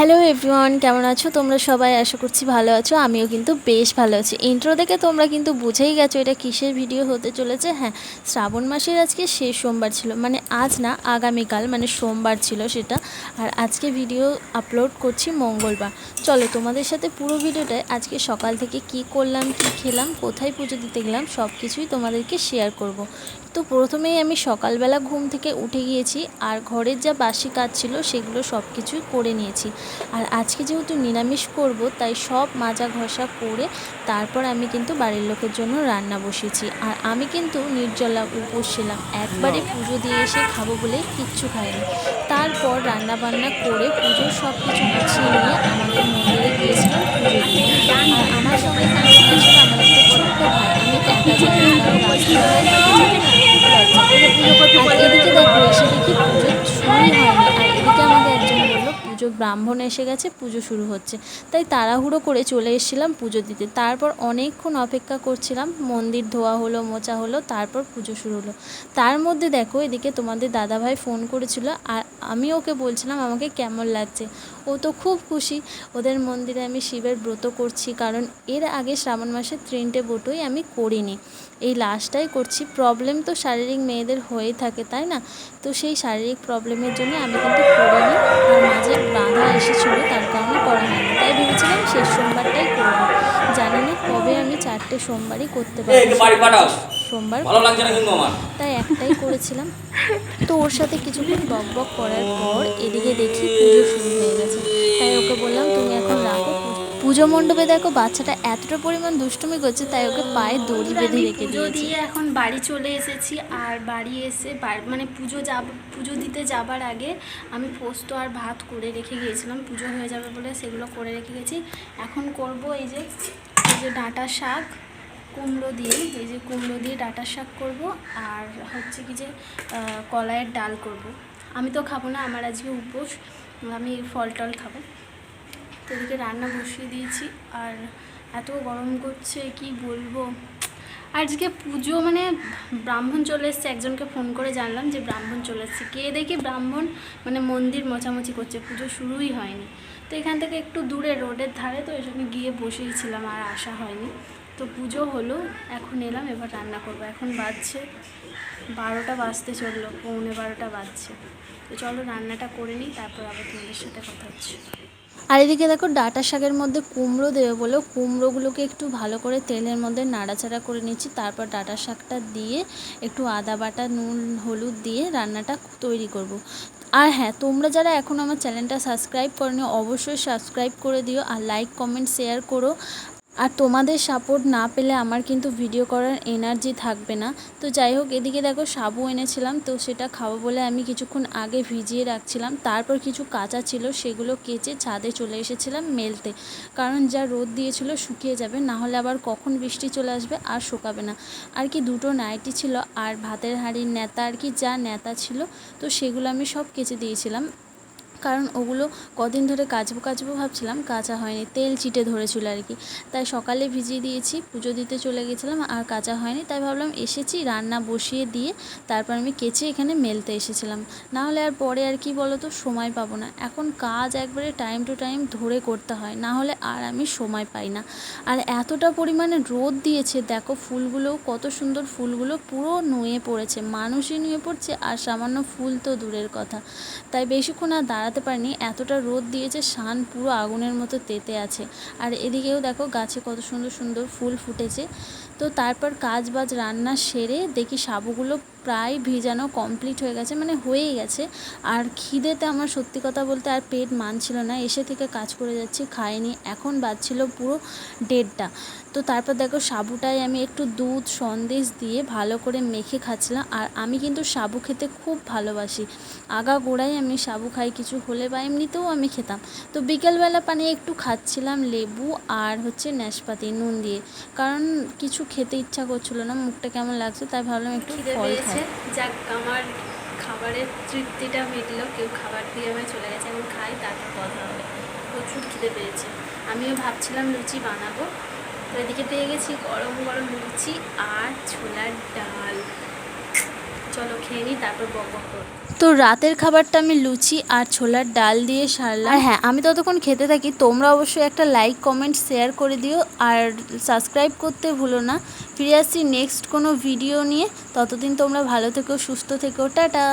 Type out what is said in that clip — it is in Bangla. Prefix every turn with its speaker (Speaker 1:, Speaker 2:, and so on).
Speaker 1: হ্যালো এভরিওয়ান কেমন আছো? তোমরা সবাই আশা করছি ভালো আছো, আমিও কিন্তু বেশ ভালো আছি। ইন্ট্রো দেখে তোমরা কিন্তু বুঝেই গেছো এটা কিসের ভিডিও হতে চলেছে। হ্যাঁ শ্রাবণ মাসের আজকে শেষ সোমবার ছিল মানে আজ না, আগামীকাল মানে সোমবার ছিল সেটা। আর আজকে ভিডিও আপলোড করছি মঙ্গলবার। চলো তোমাদের সাথে পুরো ভিডিওটায় আজকে সকাল থেকে কি করলাম, কি খেলাম, কোথায় পুজো দিতে গেলাম সব কিছুই তোমাদেরকে শেয়ার করব। তো প্রথমেই আমি সকালবেলা ঘুম থেকে উঠে গিয়েছি, আর ঘরের যা বাসি কাজ ছিল সেগুলো সব কিছুই করে নিয়েছি। আর আজকে যেহেতু নিরামিষ করব তাই সব মাজা ঘষা করে তারপর আমি কিন্তু বাড়ির লোকের জন্য রান্না বসেছি আর আমি কিন্তু নির্জলা উপোস ছিলাম। একবারে পুজো দিয়ে এসে খাব বলে কিচ্ছু খাইনি। তারপর রান্না বান্না করে পুজোর সব কিছু গুছিয়ে নিয়ে আমাদের মন্দিরে গিয়েছিলাম। পুজো ব্রাহ্মণ এসে গেছে, পুজো শুরু হচ্ছে। তাই তাড়াহুড়ো করে চলে এসেছিলাম পুজো দিতে। তারপর অনেকক্ষণ অপেক্ষা করছিলাম, মন্দির ধোয়া হলো, মোচা হলো, তারপর পুজো শুরু হলো। তার মধ্যে দেখো, এদিকে তোমাদের দাদাভাই ফোন করেছিল, আর আমি ওকে বলছিলাম, আমাকে কেমন লাগছে? ও তো খুব খুশি। ওদের মন্দিরে আমি শিবের ব্রত করছি, কারণ এর আগে শ্রাবণ মাসে তিনটে ব্রতই আমি করিনি। এই লাস্টটাই করছি। প্রবলেম তো শারীরিক মেয়েদের হয়েই থাকে, তাই না? তো সেই শারীরিক প্রবলেমের জন্য আমি কিন্তু করিনি। আর বাধা এসেছিল তার কারণে করা হয়নি। তাই ভেবেছিলাম শেষ সোমবারটাই করব। জানি না কবে আমি চারটে সোমবারই করতে পারব। সোমবার
Speaker 2: ভালো লাগছে না কিন্তু আমার।
Speaker 1: তাই একটাই করেছিলাম। তো ওর সাথে কিছুক্ষণ বক বক করার পর এদিকে দেখি পুজো শুরু হয়ে গেছে। তাই ওকে বললাম তুমি এখন রাখো পুজো মণ্ডপে দেখো বাচ্চাটা এতটা পরিমাণ দুষ্টুমি করছে তাই ওকে পায়ে দড়ি বেঁধে রেখে
Speaker 3: পুজো
Speaker 1: দিয়েছি।
Speaker 3: দিয়ে এখন বাড়ি চলে এসেছি আর বাড়ি এসে মানে পুজো যাব পুজো দিতে যাবার আগে আমি পোস্ত আর ভাত করে রেখে গিয়েছিলাম পুজো হয়ে যাবে বলে সেগুলো করে রেখে গেছি। এখন করব এই যে এই যে ডাঁটা শাক কুমড়ো দিয়ে এই যে কুমড়ো দিয়ে ডাঁটা শাক করব আর হচ্ছে কি যে কলাইয়ের ডাল করব। আমি তো খাব না আমার আজকে উপোস আমি ফল টল খাব। তো এদিকে রান্না বসিয়ে দিয়েছি। আর এত গরম করছে, কি বলব? আজকে পুজো মানে ব্রাহ্মণ চলে এসছে, একজনকে ফোন করে জানলাম যে ব্রাহ্মণ চলে এসছে। কে দেখি ব্রাহ্মণ? মানে মন্দির মোছামুছি করছে, পুজো শুরুই হয়নি। তো এখান থেকে একটু দূরে, রোডের ধারে, তো এসব গিয়ে বসেইছিলাম, আর আসা হয়নি। তো পুজো হলো, এখন এলাম, এবার রান্না করব। এখন বাজছে বারোটা বাজতে চলল, পৌনে বারোটা বাজছে। তো চলো রান্নাটা করে নিই, তারপর আবার তোমাদের সাথে কথা হচ্ছে।
Speaker 1: আর এদিকে দেখো ডাটা শাকের মধ্যে কুমড়ো দেবে বলেও কুমড়োগুলোকে একটু ভালো করে তেলের মধ্যে নাড়াচাড়া করে নিচ্ছি তারপর ডাটা শাকটা দিয়ে একটু আদা বাটা, নুন, হলুদ দিয়ে রান্নাটা তৈরি করব। আর হ্যাঁ তোমরা যারা এখন আমার চ্যানেলটা সাবস্ক্রাইব করনি, অবশ্যই সাবস্ক্রাইব করে দিও আর লাইক, কমেন্ট, শেয়ার করো আর তোমাদের সাপোর্ট না পেলে আমার কিন্তু ভিডিও করার এনার্জি থাকবে না। তো যাই হোক, এদিকে দেখো সাবু এনেছিলাম, তো সেটা খাব বলে আমি কিছুক্ষণ আগে ভিজিয়ে রাখছিলাম। তারপর কিছু কাঁচা ছিল, সেগুলো কেচে ছাদে চলে এসেছিলাম মেলতে। কারণ যা রোদ দিয়েছিল শুকিয়ে যাবে, না হলে আবার কখন বৃষ্টি চলে আসবে আর শুকাবে না। আর কি দুটো নাইটি ছিল, আর ভাতের হাঁড়ির নেতা, আর কি যা নেতা ছিল, তো সেগুলো আমি সব কেচে দিয়েছিলাম। কারণ ওগুলো কদিন ধরে কাচবো কাচবো ভাবছিলাম, কাঁচা হয়নি। তেল চিটে ধরেছিল আর কি। তাই সকালে ভিজিয়ে দিয়েছি, পুজো দিতে চলে গেছিলাম আর কাঁচা হয়নি। তাই ভাবলাম এসেছি রান্না বসিয়ে দিয়ে তারপর আমি কেচে এখানে মেলতে এসেছিলাম। না হলে আর পরে আর কি বলো তো সময় পাবো না। এখন কাজ একবারে টাইম টু টাইম ধরে করতে হয়, না হলে আর আমি সময় পাই না। আর এতটা পরিমাণে রোদ দিয়েছে, দেখো ফুলগুলোও কত সুন্দর ফুলগুলো পুরো নুয়ে পড়েছে। মানুষই নুয়ে পড়ছে আর সামান্য ফুল তো দূরের কথা। তাই বেশিক্ষণ আর দাঁড়াতে পারিনি, এতটা রোদ দিয়েছে, শান পুরো আগুনের মতো তেতে আছে। আর এদিকেও দেখো গাছে কত সুন্দর সুন্দর ফুল ফুটেছে। তো তারপর কাজ বাজ, রান্না সেরে দেখি সাবুগুলো প্রায় ভিজানো কমপ্লিট হয়ে গেছে মানে হয়েই গেছে। আর খিদেতে আমার সত্যি কথা বলতে আর পেট মানছিল না এসে থেকে কাজ করে যাচ্ছি খাইনি। এখন বাজছিল পুরো দেড়টা। তো তারপর দেখো সাবুটায় আমি একটু দুধ সন্দেশ দিয়ে ভালো করে মেখে খাচ্ছিলাম। আর আমি কিন্তু সাবু খেতে খুব ভালোবাসি। আগা গোড়ায় আমি সাবু খাই কিছু হলে বা এমনিতেও আমি খেতাম। তো বিকেলবেলা পানি একটু খাচ্ছিলাম লেবু আর হচ্ছে নাশপাতি নুন দিয়ে। কারণ কিছু খেতে ইচ্ছা করছিল না মুখটা কেমন লাগছে তাই ভাবলাম একটু ফল
Speaker 3: পেয়েছে?
Speaker 1: খাই
Speaker 3: যাক, আমার খাবারের তৃপ্তিটা মিটলো। কেউ খাবার দিয়ে আমায় চলে গেছে, আমি খাই, তারপর কথা হবে। প্রচুর খিদে পেয়েছে। আমিও ভাবছিলাম লুচি বানাবো। তো এদিকে পেয়ে গেছি গরম গরম লুচি আর ছোলার ডাল। চলো খেয়ে নিই তারপর বক
Speaker 1: তো রাতের খাবারটা আমি লুচি আর ছোলার ডাল দিয়ে সারলাম। আর হ্যাঁ আমি ততক্ষণ খেতে থাকি। তোমরা অবশ্যই একটা লাইক কমেন্ট শেয়ার করে দিও। আর সাবস্ক্রাইব করতে ভুলো না। ফিরে আসছি নেক্সট কোনো ভিডিও নিয়ে। ততদিন তোমরা ভালো থেকো সুস্থ থেকো। টাটা!